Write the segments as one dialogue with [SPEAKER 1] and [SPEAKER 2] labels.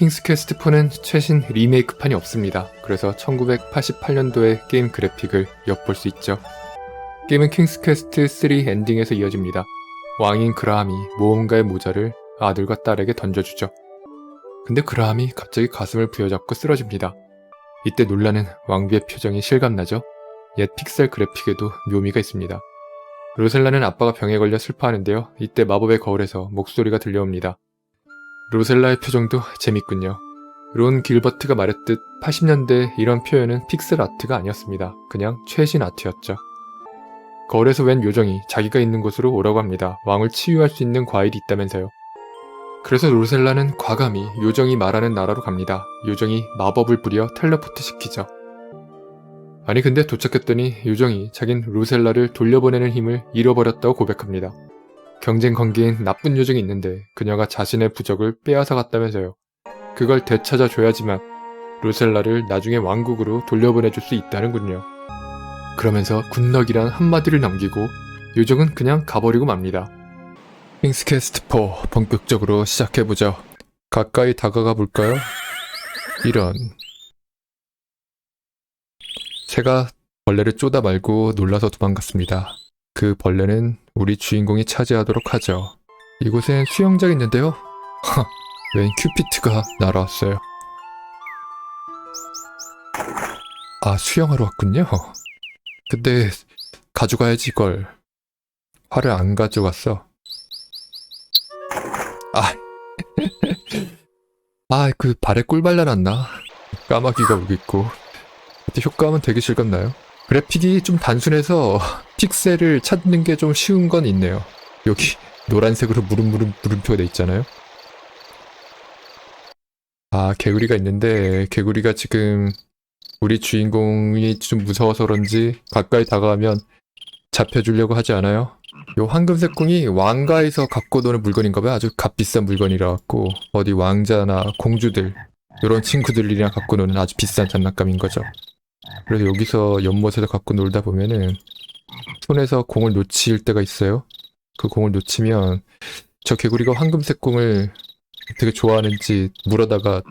[SPEAKER 1] 킹스 퀘스트 4는 최신 리메이크판이 없습니다. 그래서 1988년도의 게임 그래픽을 엿볼 수 있죠. 게임은 킹스 퀘스트 3 엔딩에서 이어집니다. 왕인 그라함이 모험가의 모자를 아들과 딸에게 던져주죠. 근데 그라함이 갑자기 가슴을 부여잡고 쓰러집니다. 이때 놀라는 왕비의 표정이 실감나죠? 옛 픽셀 그래픽에도 묘미가 있습니다. 로셀라는 아빠가 병에 걸려 슬퍼하는데요. 이때 마법의 거울에서 목소리가 들려옵니다. 로셀라의 표정도 재밌군요. 론 길버트가 말했듯 80년대 이런 표현은 픽셀 아트가 아니었습니다. 그냥 최신 아트였죠. 거울에서 웬 요정이 자기가 있는 곳으로 오라고 합니다. 왕을 치유할 수 있는 과일이 있다면서요. 그래서 로셀라는 과감히 요정이 말하는 나라로 갑니다. 요정이 마법을 부려 텔레포트 시키죠. 아니 근데 도착했더니 요정이 자긴 로셀라를 돌려보내는 힘을 잃어버렸다고 고백합니다. 경쟁 관계인 나쁜 요정이 있는데 그녀가 자신의 부적을 빼앗아 갔다면서요. 그걸 되찾아 줘야지만 로셀라를 나중에 왕국으로 돌려보내줄 수 있다는군요. 그러면서 굿럭이란 한마디를 남기고 요정은 그냥 가버리고 맙니다. 킹스캐스트 4 본격적으로 시작해보죠. 가까이 다가가 볼까요? 이런. 새가 벌레를 쪼다 말고 놀라서 도망갔습니다. 그 벌레는 우리 주인공이 차지하도록 하죠. 이곳엔 수영장이 있는데요. 하, 웬 큐피트가 날아왔어요. 아, 수영하러 왔군요. 근데 가져가야지 이걸. 화를 안 가져갔어. 아, 아, 그 발에 꿀 발라놨나? 까마귀가 울고 있고. 효과음은 되게 즐겁나요? 그래픽이 좀 단순해서 픽셀을 찾는 게 좀 쉬운 건 있네요. 여기 노란색으로 무름무름 물음표가 돼 있잖아요. 아, 개구리가 있는데 개구리가 지금 우리 주인공이 좀 무서워서 그런지 가까이 다가가면 잡혀주려고 하지 않아요? 요 황금색 궁이 왕가에서 갖고 노는 물건인가 봐요. 아주 값비싼 물건이라 갖고 어디 왕자나 공주들 이런 친구들이랑 갖고 노는 아주 비싼 장난감인 거죠. 그래서 여기서 연못에서 갖고 놀다 보면은 손에서 공을 놓칠 때가 있어요. 그 공을 놓치면 저 개구리가 황금색 공을 되게 좋아하는지 물어다가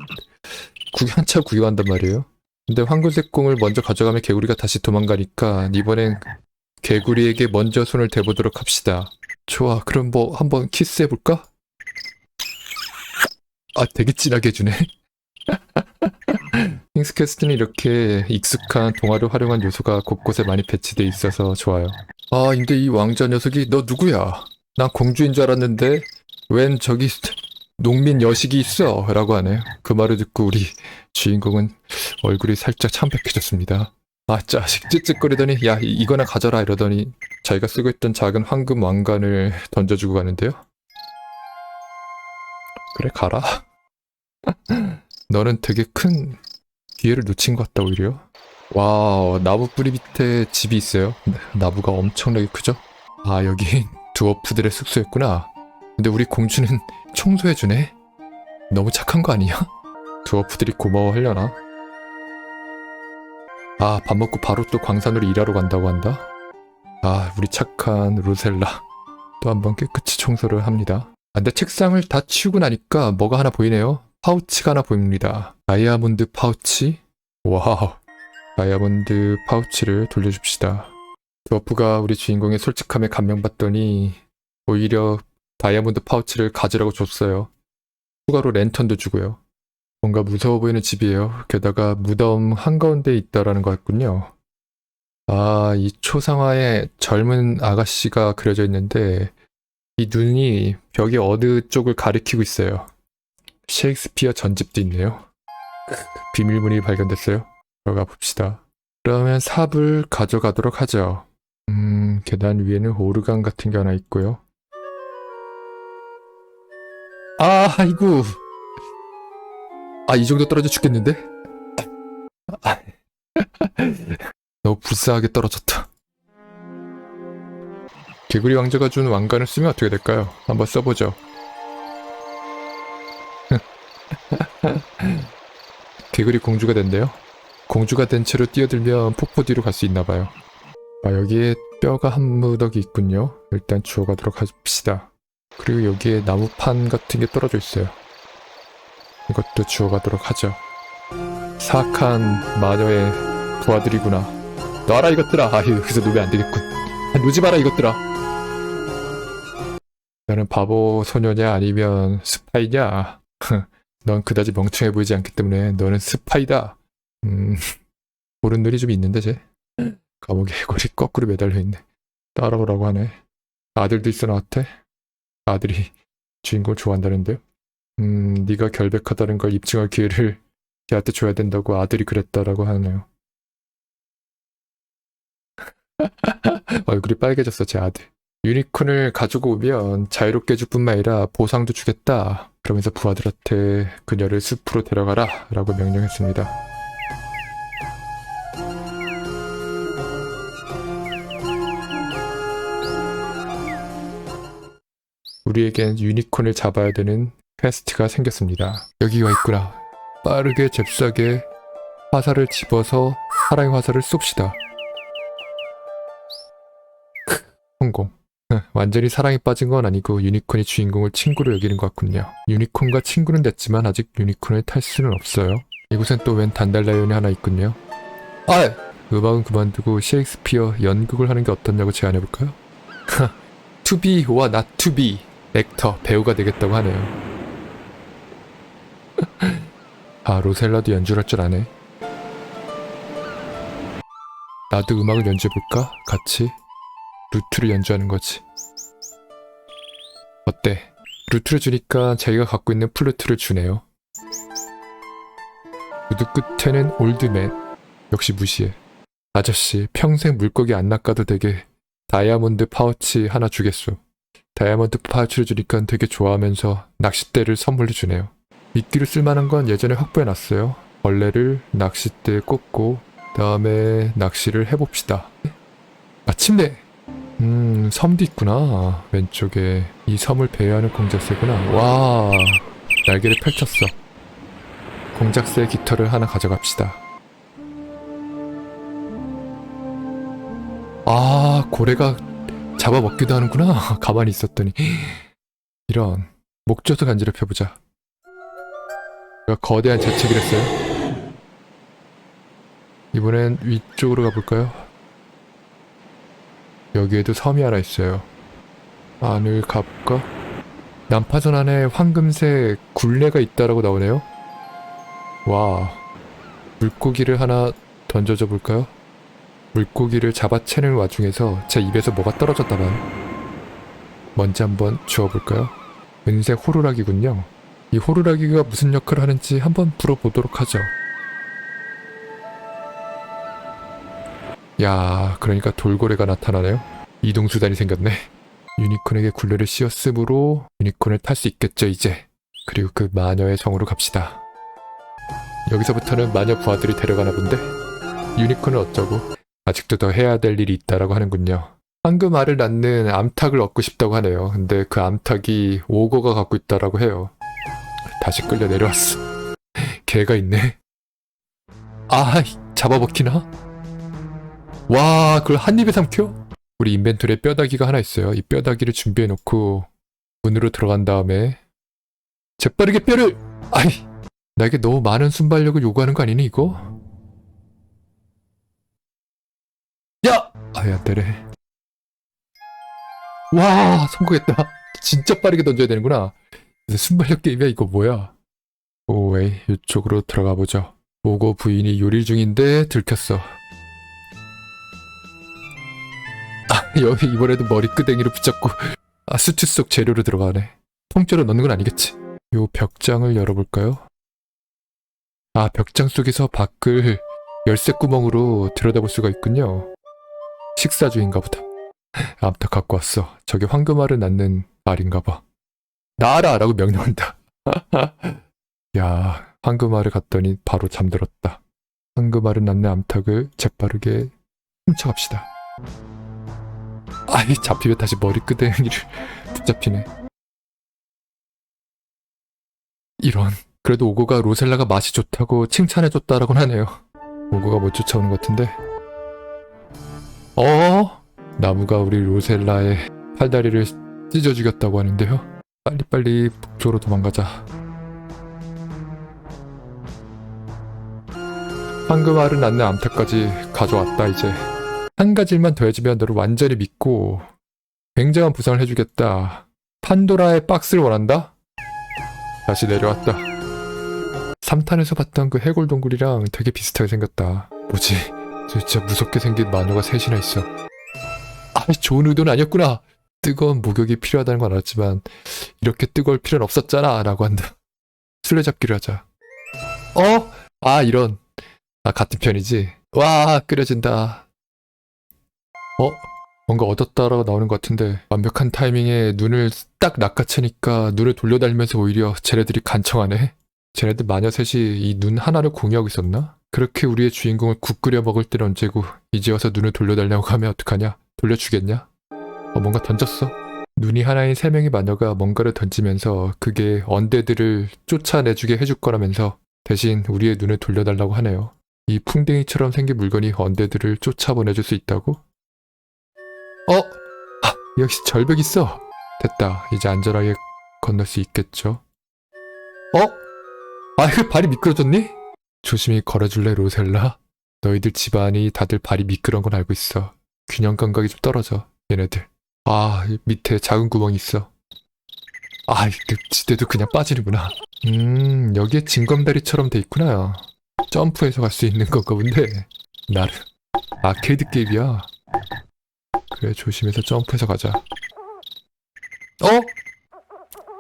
[SPEAKER 1] 구경 한참 구경한단 말이에요. 근데 황금색 공을 먼저 가져가면 개구리가 다시 도망가니까 이번엔 개구리에게 먼저 손을 대보도록 합시다. 좋아, 그럼 뭐 한번 키스해볼까? 아, 되게 진하게 해주네. 킹스캐스트는 이렇게 익숙한 동화를 활용한 요소가 곳곳에 많이 배치돼 있어서 좋아요. 아, 근데 이 왕자 녀석이 너 누구야? 난 공주인 줄 알았는데 웬 저기 농민 여식이 있어? 라고 하네요. 그 말을 듣고 우리 주인공은 얼굴이 살짝 참백해졌습니다. 아, 짜식 찌찌거리더니 야 이- 이거나 가져라 이러더니 자기가 쓰고 있던 작은 황금 왕관을 던져주고 가는데요. 그래 가라. 너는 되게 큰 기회를 놓친 것 같다 오히려. 와우 나무 뿌리 밑에 집이 있어요. 나무가 엄청나게 크죠? 아 여기 두어프들의 숙소였구나. 근데 우리 공주는 청소해주네. 너무 착한 거 아니야? 두어프들이 고마워하려나? 아, 밥 먹고 바로 또 광산으로 일하러 간다고 한다? 아, 우리 착한 로셀라. 또 한번 깨끗이 청소를 합니다. 아, 근데 책상을 다 치우고 나니까 뭐가 하나 보이네요. 파우치가 하나 보입니다. 다이아몬드 파우치? 와우. 다이아몬드 파우치를 돌려줍시다. 드워프가 우리 주인공의 솔직함에 감명받더니 오히려 다이아몬드 파우치를 가지라고 줬어요. 추가로 랜턴도 주고요. 뭔가 무서워 보이는 집이에요. 게다가 무덤 한가운데 있다라는 것 같군요. 아, 이 초상화에 젊은 아가씨가 그려져 있는데 이 눈이 벽의 어느 쪽을 가리키고 있어요. 셰익스피어 전집도 있네요. 비밀문이 발견됐어요. 들어가 봅시다. 그러면 삽을 가져가도록 하죠. 음, 계단 위에는 오르간 같은 게 하나 있고요. 아, 아이고. 아, 이 정도 떨어져 죽겠는데? 아, 너무 불쌍하게 떨어졌다. 개구리 왕자가 준 왕관을 쓰면 어떻게 될까요? 한번 써보죠. 개구리 공주가 된대요. 공주가 된 채로 뛰어들면 폭포 뒤로 갈 수 있나 봐요. 아, 여기에 뼈가 한 무더기 있군요. 일단 주워가도록 합시다. 그리고 여기에 나무판 같은 게 떨어져 있어요. 이것도 주워가도록 하죠. 사악한 마녀의 부하들이구나. 놔라 이것들아. 아, 여기서 놓으면 안 되겠군. 아, 놓지 마라 이것들아. 나는 바보 소녀냐 아니면 스파이냐? 넌 그다지 멍청해 보이지 않기 때문에 너는 스파이다. 음, 보는 눈이 좀 있는데 쟤. 감옥에 해골이 거꾸로 매달려 있네. 따라오라고 하네. 아들도 있어 나한테. 아들이 주인공을 좋아한다는데요. 음, 네가 결백하다는 걸 입증할 기회를 걔한테 줘야 된다고 아들이 그랬다라고 하네요. 얼굴이 빨개졌어, 제 아들. 유니콘을 가지고 오면 자유롭게 해줄 뿐만 아니라 보상도 주겠다. 그러면서 부하들한테 그녀를 숲으로 데려가라. 라고 명령했습니다. 우리에겐 유니콘을 잡아야 되는 퀘스트가 생겼습니다. 여기가 있구나. 빠르게 잽싸게 화살을 집어서 사랑의 화살을 쏩시다. 크, 성공. 응, 완전히 사랑에 빠진 건 아니고 유니콘이 주인공을 친구로 여기는 것 같군요. 유니콘과 친구는 됐지만 아직 유니콘을 탈 수는 없어요. 이곳엔 또 웬 단달라이온이 하나 있군요. 아! 음악은 그만두고 셰익스피어 연극을 하는 게 어떻냐고 제안해볼까요? to be와 not to be 액터, 배우가 되겠다고 하네요. 아, 로셀라도 연주를 할 줄 아네. 나도 음악을 연주해볼까? 같이? 루트를 연주하는 거지. 어때? 루트를 주니까 자기가 갖고 있는 플루트를 주네요. 무드 끝에는 올드맨. 역시 무시해. 아저씨, 평생 물고기 안 낚아도 되게 다이아몬드 파우치 하나 주겠소. 다이아몬드 파우치를 주니까 되게 좋아하면서 낚싯대를 선물로 주네요. 미끼로 쓸만한 건 예전에 확보해놨어요. 벌레를 낚싯대에 꽂고 다음에 낚시를 해봅시다. 마침내! 음, 섬도 있구나. 왼쪽에 이 섬을 배회하는 공작새구나. 와, 날개를 펼쳤어. 공작새 깃털을 하나 가져갑시다. 아, 고래가 잡아먹기도 하는구나. 가만히 있었더니. 이런, 목젖을 간지럽혀보자. 거대한 재채기랬어요. 이번엔 위쪽으로 가볼까요? 여기에도 섬이 하나 있어요. 가볼까? 난파선 안에 황금색 굴레가 있다라고 나오네요. 와, 물고기를 하나 던져줘 볼까요? 물고기를 잡아채는 와중에서 제 입에서 뭐가 떨어졌다 봐요. 먼지 한번 주워볼까요? 은색 호루라기군요. 이 호루라기가 무슨 역할을 하는지 한번 물어보도록 하죠. 야, 그러니까 돌고래가 나타나네요. 이동 수단이 생겼네. 유니콘에게 굴레를 씌웠으므로 유니콘을 탈 수 있겠죠, 이제. 그리고 그 마녀의 성으로 갑시다. 여기서부터는 마녀 부하들이 데려가나 본데? 유니콘은 어쩌고? 아직도 더 해야 될 일이 있다라고 하는군요. 황금 알을 낳는 암탉을 얻고 싶다고 하네요. 근데 그 암탉이 오거가 갖고 있다라고 해요. 다시 끌려 내려왔어. 개가 있네. 아, 잡아먹히나? 와, 그걸 한 입에 삼켜? 우리 인벤토리에 뼈다귀가 하나 있어요. 이 뼈다귀를 준비해놓고 문으로 들어간 다음에 재빠르게 뼈를! 아이, 나에게 너무 많은 순발력을 요구하는 거 아니니, 이거? 야! 아야, 때래. 와, 성공했다. 진짜 빠르게 던져야 되는구나. 순발력 게임이야, 이거 뭐야? 오웨이, 이쪽으로 들어가 보죠. 오고 부인이 요리 중인데 들켰어. 여기 이번에도 머리끄댕이로 붙잡고 아, 수트 속 재료로 들어가네. 통째로 넣는 건 아니겠지. 요 벽장을 열어볼까요? 아, 벽장 속에서 밖을 열쇠 구멍으로 들여다볼 수가 있군요. 식사주인가 보다. 암탉 갖고 왔어. 저게 황금알을 낳는 알인가 봐. 나라! 라고 명령한다. 야, 황금알을 갔더니 바로 잠들었다. 황금알을 낳는 암탉을 재빠르게 훔쳐갑시다. 아이 잡히면 다시 머리끄댕이를 붙잡히네. 이런 그래도 오고가 로셀라가 맛이 좋다고 칭찬해줬다라곤 하네요. 오고가 못 쫓아오는 것 같은데. 어? 나무가 우리 로셀라의 팔다리를 찢어 죽였다고 하는데요? 빨리빨리 북쪽으로 도망가자. 황금알은 안내 암탉까지 가져왔다 이제. 한 가지만 더 해주면 너를 완전히 믿고 굉장한 부상을 해주겠다. 판도라의 박스를 원한다? 다시 내려왔다. 3탄에서 봤던 그 해골 동굴이랑 되게 비슷하게 생겼다. 뭐지? 진짜 무섭게 생긴 마녀가 셋이나 있어. 아, 좋은 의도는 아니었구나. 뜨거운 목욕이 필요하다는 건 알았지만 이렇게 뜨거울 필요는 없었잖아 라고 한다. 술래잡기를 하자. 어? 아 이런. 아 같은 편이지. 와 끓여진다. 어? 뭔가 얻었다라고 나오는 것 같은데 완벽한 타이밍에 눈을 딱 낚아채니까 눈을 돌려달면서 오히려 쟤네들이 간청하네. 쟤네들 마녀 셋이 이 눈 하나를 공유하고 있었나? 그렇게 우리의 주인공을 국 끓여 먹을 때는 언제고 이제 와서 눈을 돌려달라고 하면 어떡하냐? 돌려주겠냐? 어, 뭔가 던졌어. 눈이 하나인 세 명의 마녀가 뭔가를 던지면서 그게 언데드를 쫓아내주게 해줄 거라면서 대신 우리의 눈을 돌려달라고 하네요. 이 풍뎅이처럼 생긴 물건이 언데드를 쫓아보내줄 수 있다고? 어? 아, 역시 절벽 있어. 됐다. 이제 안전하게 건널 수 있겠죠. 어? 아, 그 발이 미끄러졌니? 조심히 걸어줄래, 로셀라? 너희들 집안이 다들 발이 미끄러운 건 알고 있어. 균형 감각이 좀 떨어져, 얘네들. 아, 이 밑에 작은 구멍이 있어. 아, 이 늪지대도 그냥 빠지는구나. 음, 여기에 징검다리처럼 돼 있구나. 점프해서 갈 수 있는 건가 본데. 나름. 아케이드 게임이야. 그래, 조심해서 점프해서 가자. 어?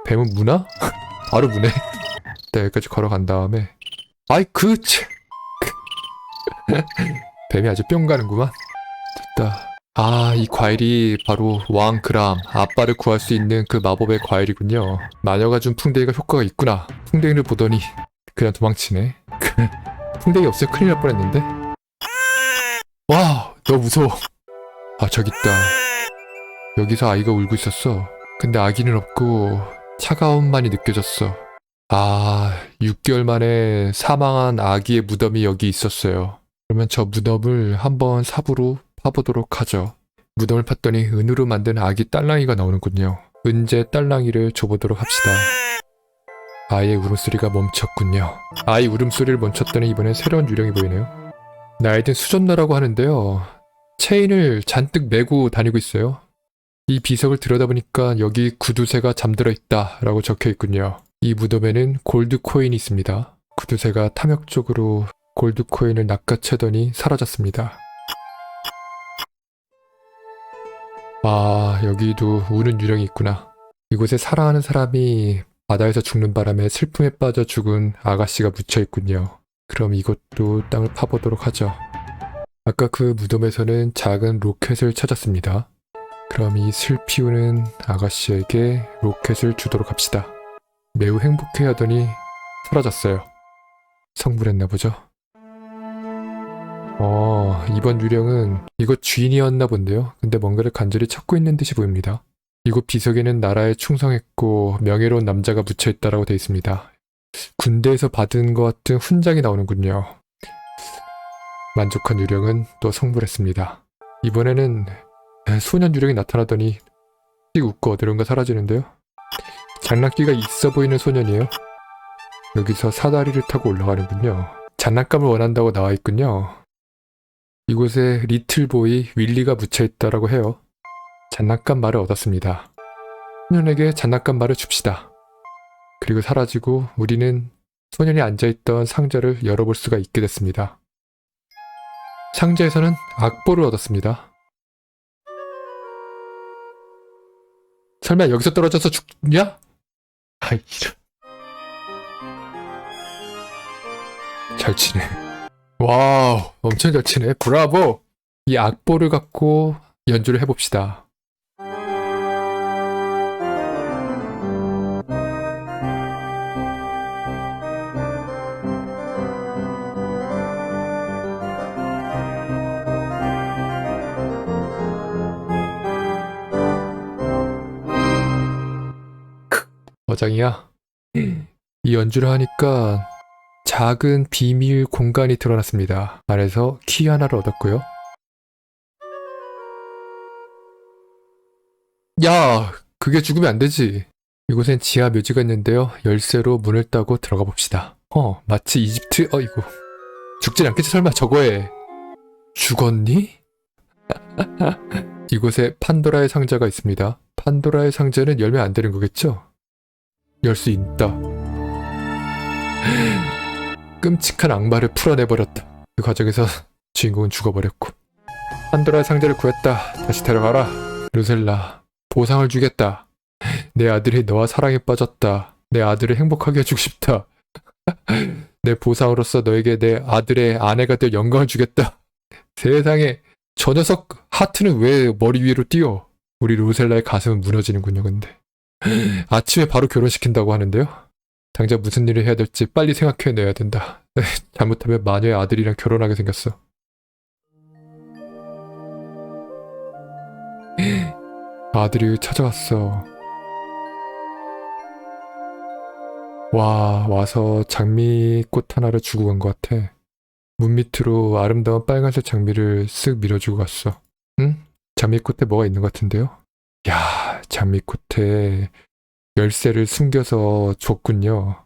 [SPEAKER 1] 뱀은 무나? 바로 무네. 일단 여기까지 걸어간 다음에. 아이, 그, 치. 뱀이 아주 뿅 가는구만. 됐다. 아, 이 과일이 바로 왕그람, 아빠를 구할 수 있는 그 마법의 과일이군요. 마녀가 준 풍뎅이가 효과가 있구나. 풍뎅이를 보더니 그냥 도망치네. 풍뎅이 없으면 큰일 날 뻔했는데. 와, 너무 무서워. 아, 저기 있다. 여기서 아이가 울고 있었어. 근데 아기는 없고 차가움만이 느껴졌어. 아, 6개월 만에 사망한 아기의 무덤이 여기 있었어요. 그러면 저 무덤을 한번 삽으로 파보도록 하죠. 무덤을 팠더니 은으로 만든 아기 딸랑이가 나오는군요. 은재 딸랑이를 줘보도록 합시다. 아이의 울음소리가 멈췄군요. 아이 울음소리를 멈췄더니 이번엔 새로운 유령이 보이네요. 나이든 수전나라고 하는데요. 체인을 잔뜩 메고 다니고 있어요. 이 비석을 들여다보니까 여기 구두쇠가 잠들어 있다 라고 적혀 있군요. 이 무덤에는 골드 코인이 있습니다. 구두쇠가 탐욕적으로 골드 코인을 낚아채더니 사라졌습니다. 아, 여기도 우는 유령이 있구나. 이곳에 살아가는 사람이 바다에서 죽는 바람에 슬픔에 빠져 죽은 아가씨가 묻혀 있군요. 그럼 이것도 땅을 파보도록 하죠. 아까 그 무덤에서는 작은 로켓을 찾았습니다. 그럼 이 슬피 우는 아가씨에게 로켓을 주도록 합시다. 매우 행복해 하더니 사라졌어요. 성불했나 보죠? 어, 이번 유령은 이곳 주인이었나 본데요. 근데 뭔가를 간절히 찾고 있는 듯이 보입니다. 이곳 비석에는 나라에 충성했고 명예로운 남자가 묻혀 있다라고 되어 있습니다. 군대에서 받은 것 같은 훈장이 나오는군요. 만족한 유령은 또 성불했습니다. 이번에는 소년 유령이 나타나더니 씩 웃고 어디론가 사라지는데요. 장난기가 있어 보이는 소년이에요. 여기서 사다리를 타고 올라가는군요. 장난감을 원한다고 나와 있군요. 이곳에 리틀보이 윌리가 묻혀 있다라고 해요. 장난감 말을 얻었습니다. 소년에게 장난감 말을 줍시다. 그리고 사라지고 우리는 소년이 앉아있던 상자를 열어볼 수가 있게 됐습니다. 상자에서는 악보를 얻었습니다. 설마 여기서 떨어져서 죽냐? 아이, 이런. 잘 치네. 와우, 엄청 잘 치네. 브라보! 이 악보를 갖고 연주를 해봅시다. 어장이야. 이 연주를 하니까 작은 비밀 공간이 드러났습니다. 안에서 키 하나를 얻었고요. 야, 그게 죽으면 안 되지. 이곳엔 지하 묘지가 있는데요. 열쇠로 문을 따고 들어가 봅시다. 어, 마치 이집트, 어이구. 죽진 않겠지 설마 저거에 죽었니? 이곳에 판도라의 상자가 있습니다. 판도라의 상자는 열면 안 되는 거겠죠? 열 수 있다. 끔찍한 악마를 풀어내버렸다. 그 과정에서 주인공은 죽어버렸고. 판도라의 상자를 구했다. 다시 데려가라. 루셀라, 보상을 주겠다. 내 아들이 너와 사랑에 빠졌다. 내 아들을 행복하게 해주고 싶다. 내 보상으로서 너에게 내 아들의 아내가 될 영광을 주겠다. 세상에 저 녀석 하트는 왜 머리 위로 띄어? 우리 로셀라의 가슴은 무너지는군요, 근데. 아침에 바로 결혼시킨다고 하는데요? 당장 무슨 일을 해야 될지 빨리 생각해내야 된다. 잘못하면 마녀의 아들이랑 결혼하게 생겼어. 아들이 찾아왔어. 와, 와서 장미꽃 하나를 주고 간 것 같아. 문 밑으로 아름다운 빨간색 장미를 쓱 밀어주고 갔어. 응? 장미꽃에 뭐가 있는 것 같은데요? 야, 장미꽃에 열쇠를 숨겨서 줬군요.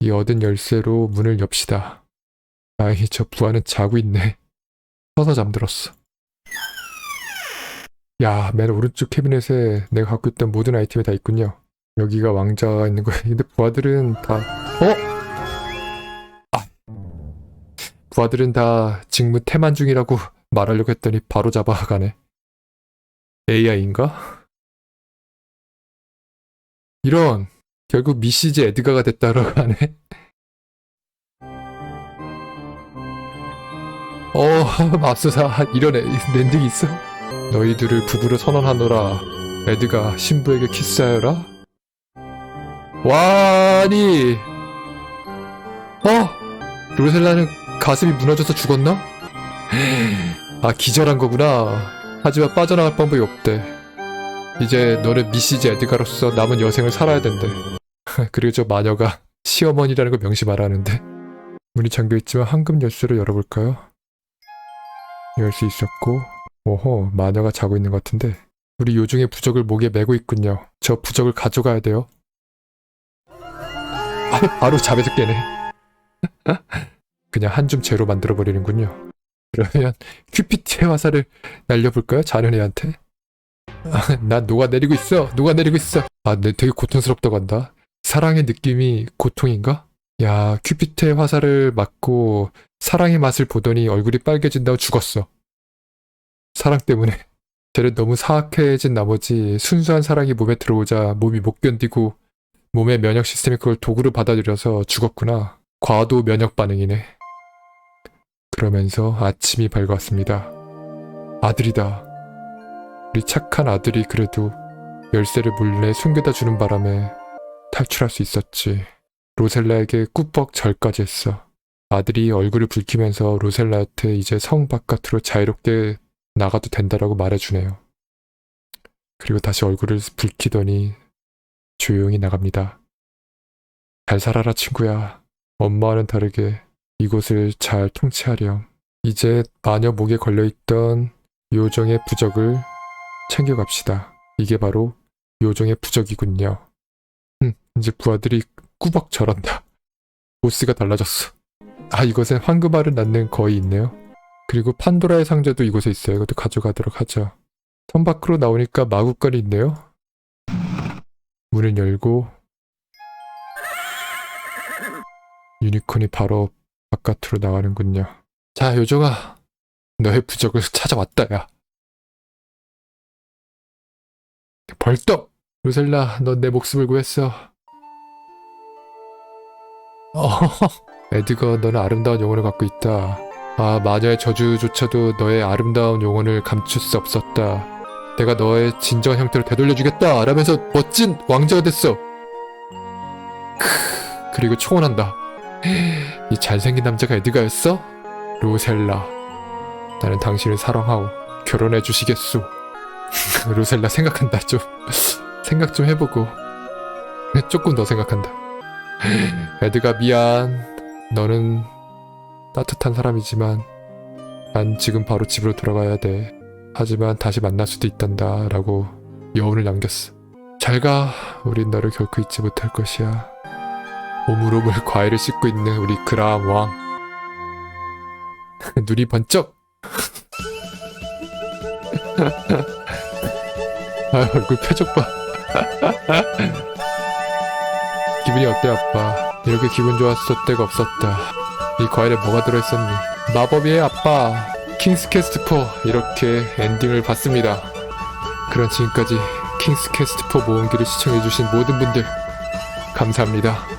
[SPEAKER 1] 이 얻은 열쇠로 문을 엽시다. 아이, 저 부하는 자고 있네. 서서 잠들었어. 야, 맨 오른쪽 캐비넷에 내가 갖고 있던 모든 아이템이 다 있군요. 여기가 왕자가 있는 거야. 근데 부하들은 다, 어? 아. 부하들은 다 직무 태만 중이라고 말하려고 했더니 바로 잡아가네. AI인가? 이런, 결국 미시즈 에드가가 됐다라고 하네. 어, 맙소사, 이런 애, 랜딩이 있어? 너희들을 부부로 선언하노라. 에드가 신부에게 키스하여라? 와, 아니. 어? 로셀라는 가슴이 무너져서 죽었나? 아, 기절한 거구나. 하지만 빠져나갈 방법이 없대. 이제 너는 미시즈 에드가로서 남은 여생을 살아야 된대. 그리고 저 마녀가 시어머니라는 걸 명심하라는데. 문이 잠겨있지만 황금 열쇠로 열어볼까요? 열 수 있었고, 오호, 마녀가 자고 있는 것 같은데. 우리 요중의 부적을 목에 메고 있군요. 저 부적을 가져가야 돼요. 아, 바로 잠에서 깨네. 그냥 한 줌 재로 만들어버리는군요. 그러면 큐피트의 화살을 날려볼까요? 자는 애한테? 아, 난 녹아내리고 있어! 녹아내리고 있어! 아, 내 되게 고통스럽다고 한다. 사랑의 느낌이 고통인가? 야, 큐피트의 화살을 맞고 사랑의 맛을 보더니 얼굴이 빨개진다고 죽었어. 사랑 때문에. 쟤는 너무 사악해진 나머지 순수한 사랑이 몸에 들어오자 몸이 못 견디고 몸의 면역 시스템이 그걸 도구로 받아들여서 죽었구나. 과도 면역 반응이네. 그러면서 아침이 밝았습니다. 아들이다. 우리 착한 아들이 그래도 열쇠를 몰래 숨겨다 주는 바람에 탈출할 수 있었지. 로셀라에게 꾸벅 절까지 했어. 아들이 얼굴을 붉히면서 로셀라한테 이제 성 바깥으로 자유롭게 나가도 된다라고 말해주네요. 그리고 다시 얼굴을 붉히더니 조용히 나갑니다. 잘 살아라 친구야. 엄마와는 다르게 이곳을 잘 통치하렴. 이제 마녀 목에 걸려있던 요정의 부적을 챙겨갑시다. 이게 바로 요정의 부적이군요. 음, 이제 부하들이 꾸벅 절한다. 보스가 달라졌어. 아, 이것엔 황금알을 낳는 거이 있네요. 그리고 판도라의 상자도 이곳에 있어요. 이것도 가져가도록 하죠. 선 밖으로 나오니까 마구간이 있네요. 문을 열고 유니콘이 바로 바깥으로 나가는군요. 자, 요정아. 너의 부적을 찾아왔다, 야. 벌떡! 루셀라, 넌 내 목숨을 구했어. 어, 에드거, 너는 아름다운 영혼을 갖고 있다. 아, 마녀의 저주조차도 너의 아름다운 영혼을 감출 수 없었다. 내가 너의 진정한 형태로 되돌려주겠다! 라면서 멋진 왕자가 됐어. 크, 그리고 초원한다. 이 잘생긴 남자가 에드가였어? 로셀라. 나는 당신을 사랑하오. 결혼해 주시겠소. 로셀라 생각한다 좀. 생각 좀 해보고. 조금 더 생각한다. 에드가 미안. 너는 따뜻한 사람이지만 난 지금 바로 집으로 돌아가야 돼. 하지만 다시 만날 수도 있단다. 라고 여운을 남겼어. 잘 가. 우린 너를 결코 잊지 못할 것이야. 오물오물 과일을 씻고 있는 우리 그라함 왕. 눈이 번쩍. 아, 얼굴 표정 봐. 기분이 어때, 아빠? 이렇게 기분 좋았을 때가 없었다. 이 과일에 뭐가 들어있었니? 마법이의 아빠. 킹스캐스트 4 이렇게 엔딩을 봤습니다. 그럼 지금까지 킹스캐스트 4 모험기를 시청해주신 모든 분들 감사합니다.